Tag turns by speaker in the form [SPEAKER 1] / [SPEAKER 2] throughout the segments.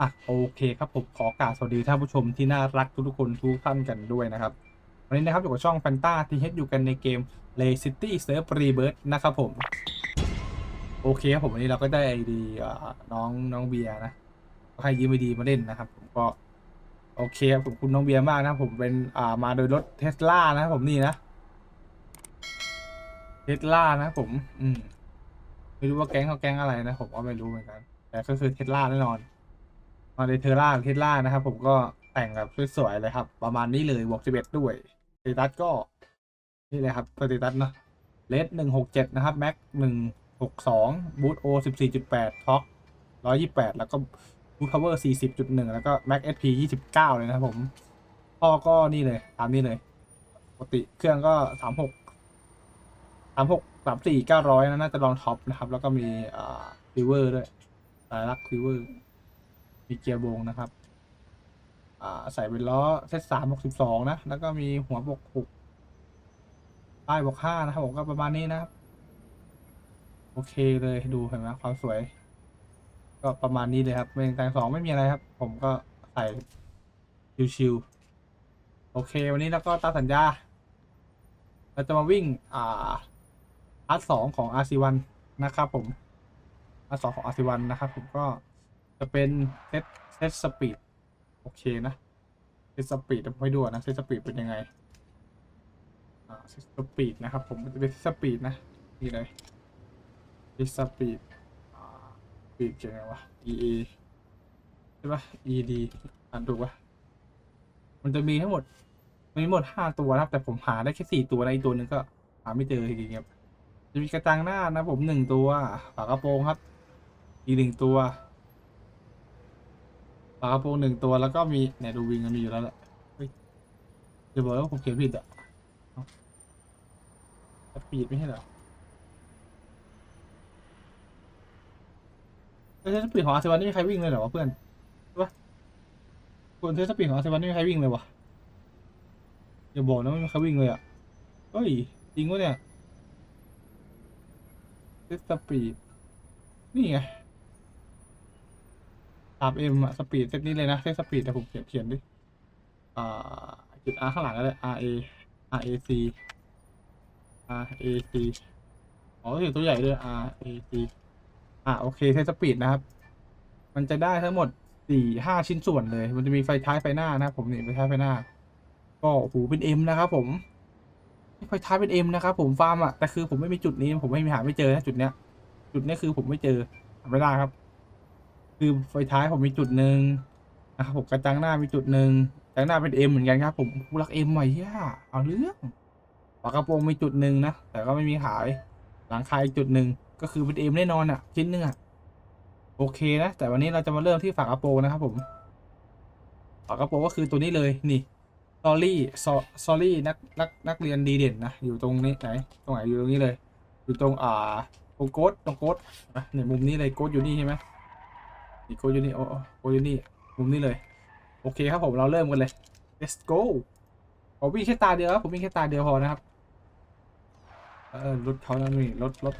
[SPEAKER 1] อะโอเคครับผมขอกราบสวัสดีท่านผู้ชมที่น่ารักทุกๆคนทุกท่านกันด้วยนะครับ วันนี้นะครับอยู่กับช่องแฟนตาที่เฮดอยู่กันในเกม l a City Surf Rebirth นะครับผม โอเคครับผมวันนี้เราก็ได้ไอดีน้องน้องเบียร์นะก็ให้ยืมไอดีมาเล่นนะครับ ผมก็ โอเคครับผมคุณน้องเบียร์มากนะผมเป็นอ่ามาโดยรถเทสลานะผมนี่นะเทสลานะผม อืมไม่รู้ว่าแก๊งเขาแก๊งอะไรนะ ผมก็ไม่รู้เหมือนกัน แต่ก็คือเทสลาแน่นอน มาในเทอร่าเทสลานะครับ ผมก็แต่งแบบสวยๆเลยครับ ประมาณนี้เลยบวกสิบเอ็ดด้วยสเตตัสก็นี่เลยครับสเตตัสเนาะเลสหนึ่งหกเจ็ดนะครับแม็กหนึ่งหกสองบูทโอสิบสี่จุดแปดท็อกร้อยยี่แปดแล้วก็บูทพาวเวอร์สี่สิบจุดหนึ่งแล้วก็แม็กเอสพียี่สิบเก้าเลยนะครับผมพ่อก็นี่เลยตามนี้เลยปกติเครื่องก็สามหกสามหกสามสี่เก้าร้อยนะน่าจะลองท็อปนะครับ แล้วก็มีอ่าริเวอร์ด้วยสายลักริเวอร์ มีเกียร์วงนะครับ อ่าใส่เป็นล้อเซตสามบวกสิบสองนะ แล้วก็มีหัวบวกหกป้ายบวกห้านะครับผมก็ประมาณนี้นะครับ โอเคเลยดูเห็นไหมความสวย ก็ประมาณนี้เลยครับเป็นแต่งสองไม่มีอะไรครับ ผมก็ใส่ชิวๆโอเค วันนี้เราก็ตามสัญญา เราจะมาวิ่ง อ่าอาร์ตสองของ RC1 นะครับผมอาร์สองของ RC1 นะครับผมก็ จะเป็นเซตเซตสปีดโอเคนะเซตสปีดผมให้ดูนะเซตสปีดเป็นยังไงอ่าเซตสปีดนะครับ ผมจะเป็นเซตสปีดนะนี่เลยเซตสปีดสปีดเกี่ยวไงวะ EA ใช่ปะ ED อ่านถูกปะมันจะมีทั้งหมดมีหมดห้าตัวนะครับ แต่ผมหาได้แค่สี่ตัวนะอีกตัวหนึ่งก็หาไม่เจอจริงๆครับจะมีกระจังหน้านะผมหนึ่งตัวฝากระโปรงครับ อีกหนึ่งตัว ฝากระโปรงหนึ่งตัวแล้วก็มีเนี่ยดูวิงมันมีอยู่แล้วแหละเฮ้ยเดี๋ยวบอกว่าผมเขียนผิดอะเอ้าสปีดไม่ใช่เหรอเอ้ยสปีดของอาเซวันนี่มีใครวิ่งเลยเหรอวะเพื่อนใช่ปะคนเทสปีดของอาเซวันนี่มีใครวิ่งเลยวะอย่าบอกนะไม่มีใครวิ่งเลยอะเฮ้ยจริงวะเนี่ยเทสปีดนี่ไง สามเอ็มอะสปีดเซตนี้เลยนะเซตสปีดแต่ผมเขียนเขียนดิอ่าจุด R ข้างหลังก็ได้ R A R A C R A C อ๋อเขียนตัวใหญ่ด้วย R A C อ่าโอเคเซตสปีดนะครับ มันจะได้ทั้งหมดสี่ห้าชิ้นส่วนเลย มันจะมีไฟท้ายไฟหน้านะผมนี่ไฟท้ายไฟหน้า ก็โอ้โหเป็น M นะครับผมไฟท้ายเป็น M นะครับผมฟาร์มอะแต่คือผมไม่มีจุดนี้ผมไม่มีหาไม่เจอนะจุดเนี้ย จุดเนี้ยคือผมไม่เจอหาไม่ได้ครับ คือไฟท้ายผมมีจุดหนึ่งนะครับผมกระจังหน้ามีจุดหนึ่งกระจังหน้าเป็นเอ็มเหมือนกันครับ ผมผู้รักเอ็มใหม่ย่าเอาเรื่องฝากระโปรงมีจุดหนึ่งนะแต่ก็ไม่มีขาย หลังคาอีกจุดหนึ่งก็คือเป็นเอ็มแน่นอนอะชิ้นหนึ่งอะโอเคนะแต่วันนี้เราจะมาเริ่มที่ฝากระโปรงนะครับผมฝากระโปรงก็คือตัวนี้เลยนี่ซอรี่ซอรี่นักนักนักเรียนดีเด่นนะอยู่ตรงนี้ไหนตรงไหนอยู่ตรงนี้เลย อยู่ตรงอ่าตรงโกดตรงโกดนะในมุมนี้เลยโกดอยู่นี่ใช่ไหม นี่โกยูนี่โอ้โกยูนี่มุมนี้เลย โอเคครับผมเราเริ่มกันเลย let's go ผมวิ่งแค่ตาเดียวครับผมวิ่งแค่ตาเดียวพอนะครับเออรถเขานั่นนี่รถรถ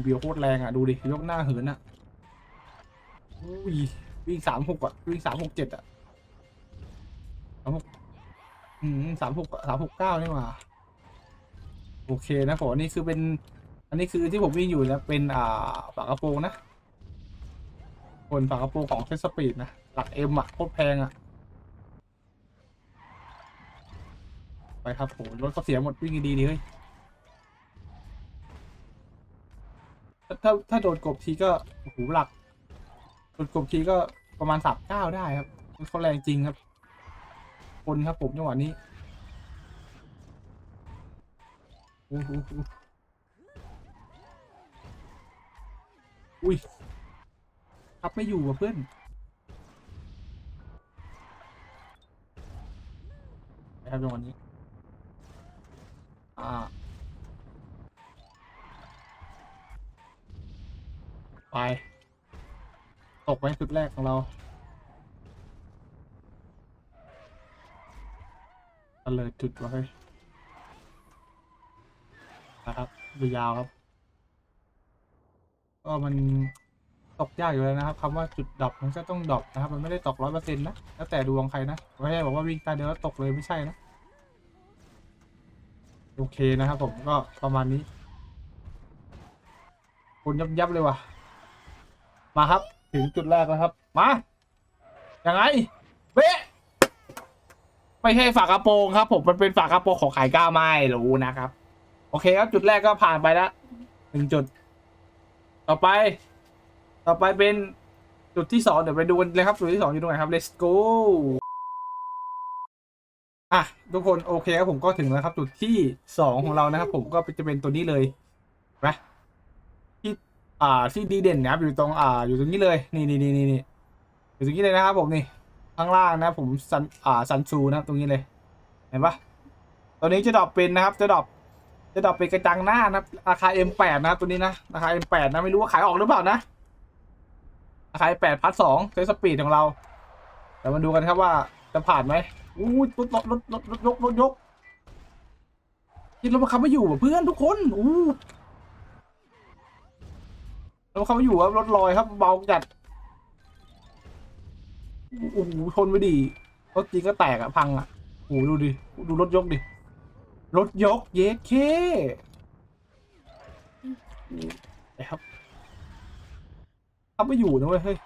[SPEAKER 1] เบียวโคตรแรงอะดูดิยกหน้าเหินอะอุ้ยวิ่งสามหกอะวิ่งสามหกเจ็ดอะสามหกอืมสามหกสามหกเก้านี่หว่าโอเคนะผมนนี้คือเป็น อันนี้คือที่ผมวิ่งอยู่นะเป็นอ่าฝากกระโปรงนะ คนฝากระโปรงของเทสปีดนะ หลักเอ็มอะโคตรแพงอะไปครับโหรถก็เสียหมดวิ่งดีดีเฮ้ยถ้าถ้าถ้าโดนกบทีก็โอ้โหหลักโดนกบทีก็ประมาณสามเก้าได้ครับมันเขาแรงจริงครับ คนครับผมจังหวะนี้โอ้โหอุ้ย ทับไม่อยู่อะเพื่อนนะครับจังนี้ อ่าไป ตกไปจุดแรกของเราเลิดจุดไว้นะครับยาวครับ ก็มัน ตกยากอยู่แล้วนะครับคำว่าจุดดรอปมันก็ต้องดรอปนะครับมันไม่ได้ตกร้อยเปอร์เซ็นต์นะแล้วแต่ดวงใครนะไม่ใช่บอกว่าวิ่งตาเดียวแล้วตกเลยไม่ใช่นะโอเคนะครับผมก็ประมาณนี้คุณยับยับเลยว่ะ มาครับ ถึงจุดแรกแล้วครับ มายังไงเบ๊ไม่ใช่ฝากระโปรงครับ ผมมันเป็นฝากระโปรงของขายก้าวไม่รู้นะครับ โอเคครับจุดแรกก็ผ่านไปแล้วหนึ่งจุด ต่อไป ต่อไปเป็นจุดที่สองเดี๋ยวไปดูกันเลยครับจุดที่สองอยู่ตรงไหนครับ let's go อะทุกคนโอเคครับผมก็ถึงแล้วครับ จุดที่สองของเรานะครับ ผมก็จะเป็นตัวนี้เลยนไหมที่อ่าที่ดีเด่นนะครับอยู่ตรงอ่า อยู่ตรงนี้เลยนี่นี่นี่นี่นี่อยู่ตรงนี้เลยนะครับ ผมนี่ข้างล่างนะผมซันอ่าซันซูนะครับตรงนี้เลยเห็นปะตัวนี้จะดรอปเป็นนะครับ จะดรอปจะดรอปเป็นกระจังหน้านะครับราคา M8 นะครับตัวนี้นะราคา M8 นะไม่รู้ว่าขายออกหรือเปล่านะ ราคาแปดพัทสองเซสปีดของเราเดี๋ยวมาดูกันครับว่าจะผ่านไหมอู้ยรถรถรถรถรถยกรถยกยินรถบังคับไม่อยู่ว่ะเพื่อนทุกคนอู้รถบังคับไม่อยู่ครับรถลอยครับเบาจัดโอ้โหทนไม่ดีรถจริงก็แตกอะพังอะโอ้โหดูดิดูรถยกดิรถยกเยสเคนะครับ ทับไม่อยู่นะเว้ยเฮ้ย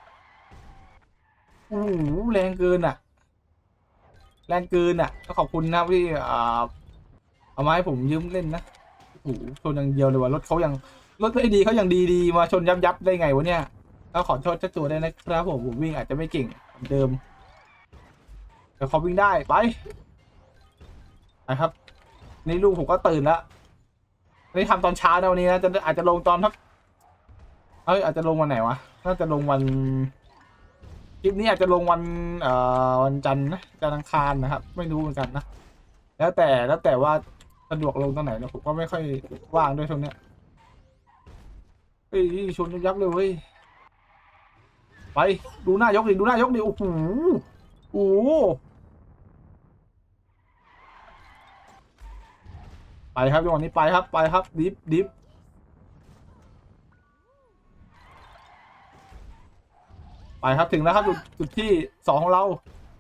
[SPEAKER 1] โอ้โหแรงเกินอะ แรงเกินอะก็ขอบคุณนะที่อ่าเอามาให้ผมยืมเล่นนะโอ้โหชนอย่างเดียวเลยว่ะรถเขายังรถไม่ดีเขายังดีดีๆมาชนยับยับได้ไงวะเนี่ยก็ขอโทษเจ้าตัวได้นะครับผมผมวิ่งอาจจะไม่เก่งเดิมแต่เขาวิ่งได้ไปไปครับนี่ลูกผมก็ตื่นแล้วนี่ทำตอนเช้านะวันนี้นะจะอาจจะลงตอนทักเอ้ยอาจจะลงวันไหนวะ น่าจะลงวันคลิปนี้อาจจะลงวันเอ่อวันจันทร์นะจันทร์อังคารนะครับ ไม่รู้เหมือนกันนะแล้วแต่แล้วแต่ว่าสะดวกลงตอนไหนนะผมก็ไม่ค่อยว่างด้วยช่วงเนี้ยเฮ้ยชนยับเลยเว้ยไปดูหน้ายกดิดูหน้ายกดิโอ้โหโอ้โหไปครับจังหวะนี้ไปครับไปครับดิฟดิฟ ไปครับถึงแล้วครับจุดจุดที่สองของเรา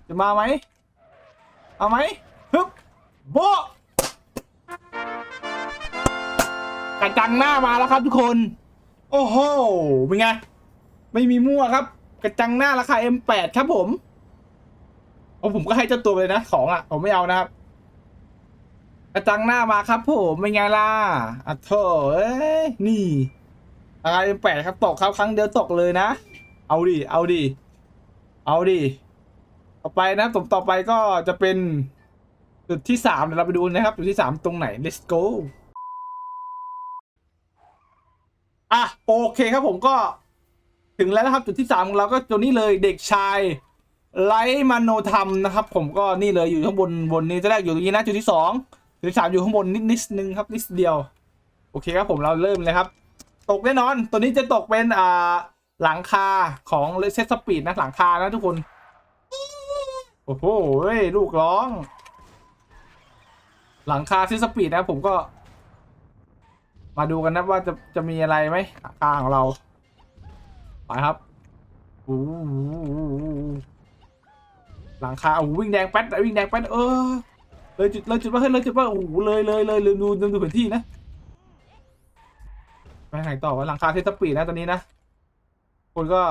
[SPEAKER 1] จะมาไหมเอาไหมฮึบโบกระจังหน้ามาแล้วครับทุกคน โอ้โหเป็นไงไม่มีมั่วครับกระจังหน้าราคา M8 ครับผมโอ้ผมก็ให้เจ้าตัวไปเลยนะของอะผมไม่เอานะครับ กระจังหน้ามาครับผมเป็นไงล่ะอะโถเอ้ยนี่ราคา M8 ครับตกครับครั้งเดียวตกเลยนะ เอาดิ เอาดิ เอาดิ ต่อไปนะต่อต่อไปก็จะเป็น จุดที่สามเดี๋ยวเราไปดูนะครับ จุดที่สามตรงไหน let's go อะโอเคครับผมก็ถึงแล้วนะครับ จุดที่สามของเราก็ตัวนี้เลยเด็กชายไลท์มโนธรรมนะครับ ผมก็นี่เลยอยู่ข้างบนบนนี้จะแรกอยู่ตรงนี้นะจุดที่สองจุดที่สามอยู่ข้างบนนิดนิดนึงครับนิดเดียว โอเคครับผมเราเริ่มเลยครับ ตกแน่นอน ตัวนี้จะตกเป็นอ่า หลังคาของเลเซสสปีดนะหลังคานะทุกคน โอ้โหเฮ้ลูกร้อง หลังคาเซสสปีดนะผมก็ มาดูกันนะว่าจะจะมีอะไรไหมหลังคาของเรา ไปครับโอ้หลังคาโอ้วิ่งแดงแป๊ดวิ่งแดงแป๊ดเออเลยจุดเลยจุดว่าเฮ้ยเลยจุดว่าโอ้โหเลยเลยเลยลืมดูดูแผนที่นะไปไหนต่อวะหลังคาเซสสปีดนะตอนนี้นะ คุณก็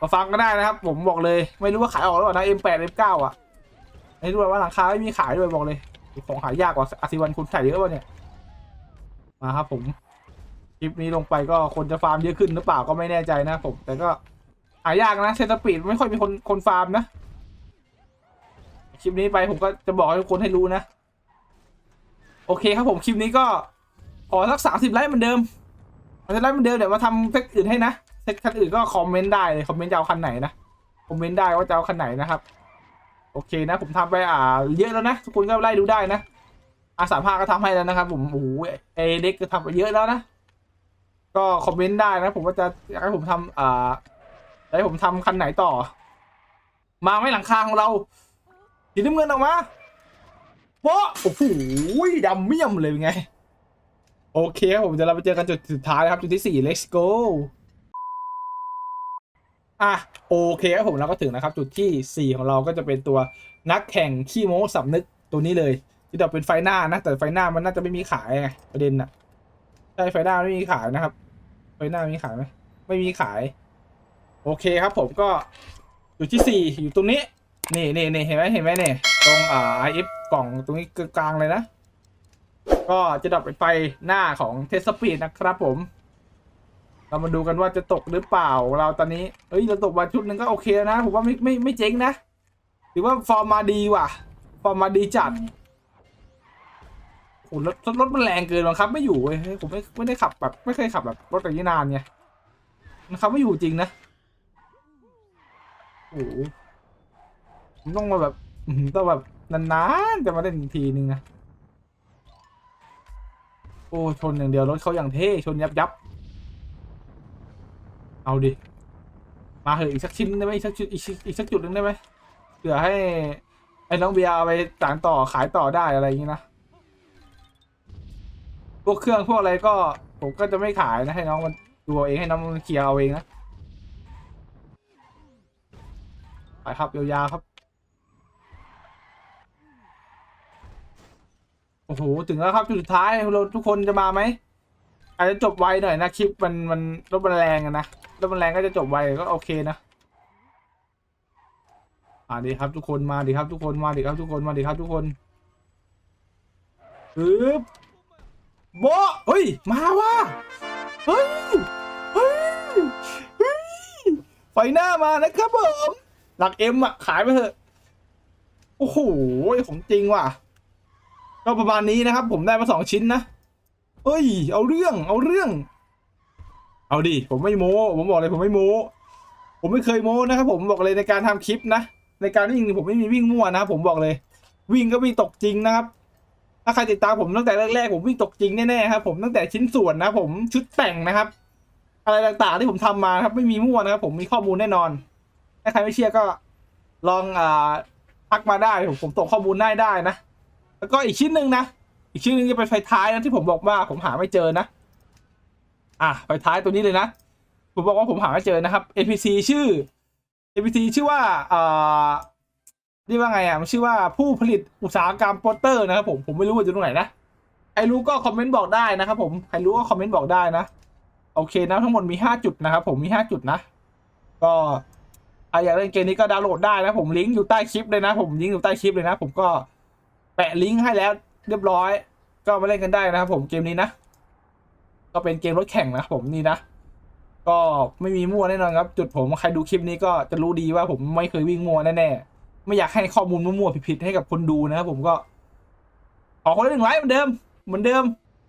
[SPEAKER 1] มาฟังก็ได้นะครับ ผมบอกเลย ไม่รู้ว่าขายออกหรือเปล่านะ M8 M9 อะไม่รู้ว่าราคาไม่มีขายด้วยบอกเลยของขายยากกว่าอาซิวันคุณขายเยอะป่ะเนี่ยมาครับ ผมคลิปนี้ลงไปก็คนจะฟาร์มเยอะขึ้นหรือเปล่าก็ไม่แน่ใจนะผม แต่ก็หายากนะเซนสปีดไม่ค่อยมีคนคนฟาร์มนะคลิปนี้ไปผมก็จะบอกให้ทุกคนให้รู้นะ โอเคครับผมคลิปนี้ก็ขอสักสามสิบไลค์เหมือนเดิมสามันจะได้เหมือนเดิมเดี๋ยวมาทำเซตอื่นให้นะ คันอื่นก็คอมเมนต์ได้เลยคอมเมนต์จะเอาคันไหนนะคอมเมนต์ได้ว่าจะเอาคันไหนนะครับ โอเคนะ ผมทำไปอ่า เยอะแล้วนะทุกคนก็ไล่ดูได้นะอาสาภาก็ทำให้แล้วนะครับ ผมโอ้โหเอเด็กก็ทำไปเยอะแล้วนะก็คอมเมนต์ได้นะ ผมก็จะอยากให้ผมทำอ่าอยากให้ผมทำคันไหนต่อ มาไม่หลังคาของเราสีน้ำเงินออกมาโป๊ะโอ้โหดำเมี่ยมเลยเป็นไง โอเคครับผมเดี๋ยวเราไปเจอกันจุดสุดท้ายนะครับ จุดที่สี่ let's go อะโอเคครับผมเราก็ถึงนะครับ จุดที่ 4 ของเราก็จะเป็นตัวนักแข่งขี้โม้สำนึกตัวนี้เลย ที่เราเป็นไฟหน้านะ แต่ไฟหน้ามันน่าจะไม่มีขายไงประเด็นน่ะใช่ไฟหน้าไม่มีขายนะครับ ไฟหน้ามีขายไหมไม่มีขาย โอเคครับผมก็จุดที่ 4 อยู่ตรงนี้นี่นี่นี่เห็นไหมเห็นไหมเนี่ยตรงอ่า IF กล่องตรงนี้กลางๆเลยนะ ก็จะดับเป็นไฟหน้าของเทสสปีดนะครับผม เรามาดูกันว่าจะตกหรือเปล่าเราตอนนี้ เอ้ยเราตกมาชุดหนึ่งก็โอเคแล้วนะ ผมว่าไม่ไม่ไม่เจ๊งนะถือว่าฟอร์มมาดีว่ะ ฟอร์มมาดีจัดโอ้รถรถรถมันแรงเกินบังคับ ไม่อยู่เว้ยผมไม่ไม่ได้ขับแบบ ไม่เคยขับแบบรถแบบนี้นานไงมันขับไม่อยู่จริงนะโอ้ผมต้องมาแบบต้องแบบนานๆจะมาเล่นทีนึงนะโอ้ชนอย่างเดียวรถเขาอย่างเท่ชนยับยับ เอาดิ มาเหอะอีกสักชิ้นได้ไหมอีกสักชุดอีกชิ้นอีกสักจุดหนึ่งได้ไหมเผื่อให้ไอ้น้องเบียร์เอาไปสานต่อขายต่อได้อะไรอย่างนี้นะ พวกเครื่องพวกอะไรก็ ผมก็จะไม่ขายนะให้น้องมันดูเอาเองให้น้องมันเคลียร์เอาเองนะไปครับยาวๆครับ โอ้โห ถึงแล้วครับจุดสุดท้ายเราทุกคนจะมาไหม อาจจะจบไวหน่อยนะคลิปมันมันรถมันแรงอะนะรถมันแรงก็จะจบไวก็โอเคนะมาดีครับทุกคนมาดีครับทุกคนมาดีครับทุกคนมาดีครับทุกคนปึ๊บโบเฮ้ยมาว่ะเฮ้ยเฮ้ยเฮ้ยไฟหน้ามานะครับผมหลักเอ็มอะขายไปเถอะโอ้โหของจริงว่ะก็ประมาณนี้นะครับ ผมได้มาสองชิ้นนะ เอ้ย เอาเรื่อง เอาเรื่อง เอาดิ ผมไม่โม้ ผมบอกเลยผมไม่โม้ ผมไม่เคยโม้นะครับผมบอกเลยในการทำคลิปนะ ในการวิ่งผมไม่มีวิ่งมั่วนะผมบอกเลย วิ่งก็วิ่งตกจริงนะครับ ถ้าใครติดตามผมตั้งแต่แรกๆผมวิ่งตกจริงแน่ๆครับ ผมตั้งแต่ชิ้นส่วนนะผมชุดแต่งนะครับ อะไรต่างๆที่ผมทำมาครับ ไม่มีมั่วนะครับ ผมมีข้อมูลแน่นอน ถ้าใครไม่เชื่อก็ลองอ่าทักมาได้ผมผมตกข้อมูลได้ได้นะ แล้วก็อีกชิ้นหนึ่งนะ อีกชิ้นหนึ่งจะเป็นไฟท้ายนะที่ผมบอกว่าผมหาไม่เจอนะ อะไฟท้ายตัวนี้เลยนะ ผมบอกว่าผมหาไม่เจอนะครับ APC ชื่อ APC ชื่อว่าอ่าเรียกว่าไงอะมันชื่อว่าผู้ผลิตอุตสาหกรรมโปสเตอร์นะครับผมผมไม่รู้ว่าอยู่ตรงไหนนะใครรู้ก็คอมเมนต์บอกได้นะครับผมใครรู้ก็คอมเมนต์บอกได้นะโอเคนะทั้งหมดมีห้าจุดนะครับผมมีห้าจุดนะ ก็ใครอยากเล่นเกมนี้ก็ดาวน์โหลดได้นะผมลิงก์อยู่ใต้คลิปเลยนะ ผมลิงก์อยู่ใต้คลิปเลยนะ ผมก็แปะลิงก์ให้แล้ว เรียบร้อย ก็มาเล่นกันได้นะครับผมเกมนี้นะ ก็เป็นเกมรถแข่งนะครับผมนี่นะ ก็ไม่มีมั่วแน่นอนครับ จุดผมใครดูคลิปนี้ก็จะรู้ดีว่าผมไม่เคยวิ่งมั่วแน่ๆไม่อยากให้ข้อมูลมั่วๆผิดๆให้กับคนดูนะครับผมก็ขอคนละหนึ่งไลค์เหมือนเดิมเหมือนเดิม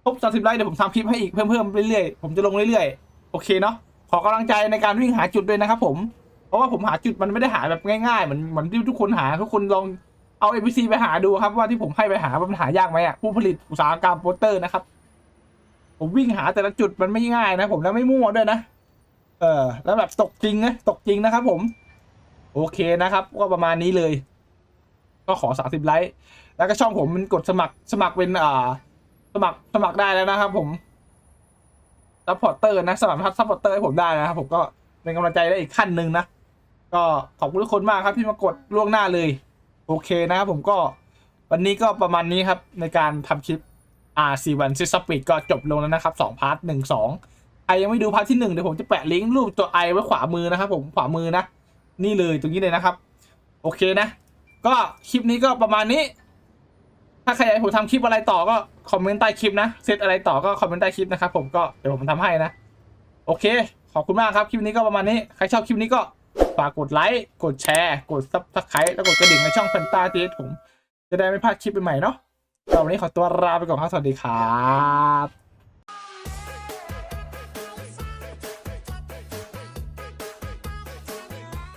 [SPEAKER 1] ครบสามสิบไลค์เดี๋ยวผมทำคลิปให้อีกเพิ่มๆเรื่อยๆผมจะลงเรื่อยๆโอเคเนาะขอกำลังใจในการวิ่งหาจุดด้วยนะครับผมเพราะว่าผมหาจุดมันไม่ได้หาแบบง่ายๆเหมือนเหมือนที่ทุกคนหาทุกคนลอง เอา NPC ไปหาดูครับว่าที่ผมให้ไปหามันหายากไหมอะผู้ผลิตอุตสาหกรรมโปสเตอร์นะครับ ผมวิ่งหาแต่ละจุดมันไม่ง่ายนะ ผมแล้วไม่มั่วด้วยนะ เออ แล้วแบบตกจริงนะตกจริงนะครับ ผม โอเคนะครับ ก็ประมาณนี้เลย ก็ขอสามสิบไลค์แล้วก็ช่องผมมันกดสมัครสมัครเป็นอ่า สมัครสมัครได้แล้วนะครับ ผมซัพพอร์เตอร์นะสมัครซัพพอร์เตอร์ให้ผมได้นะครับ ผมก็เป็นกำลังใจได้อีกขั้นหนึ่งนะก็ขอบคุณทุกคนมากครับที่มากดล่วงหน้าเลย โอเคนะครับผมก็วันนี้ก็ประมาณนี้ครับ ในการทำคลิป R41 ซิสปีดก็จบลงแล้วนะครับสองพาร์ทหนึ่งสองใครยังไม่ดูพาร์ทที่หนึ่งเดี๋ยวผมจะแปะลิงก์รูปตัวไอไว้ขวามือนะครับผมขวามือนะ นี่เลยตรงนี้เลยนะครับ โอเคนะ ก็คลิปนี้ก็ประมาณนี้ ถ้าใครอยากให้ผมทำคลิปอะไรต่อก็คอมเมนต์ใต้คลิปนะเซตอะไรต่อก็คอมเมนต์ใต้คลิปนะครับผมก็เดี๋ยวผมทำให้นะ โอเค ขอบคุณมากครับคลิปนี้ก็ประมาณนี้ใครชอบคลิปนี้ก็ ฝากกดไลค์ กดแชร์ กดซับสไครต์แล้วกดกระดิ่งในช่องแฟนตาทีผม จะได้ไม่พลาดคลิปใหม่ๆเนาะสำหรับวันนี้ขอตัวลาไปก่อนครับ สวัสดีครับ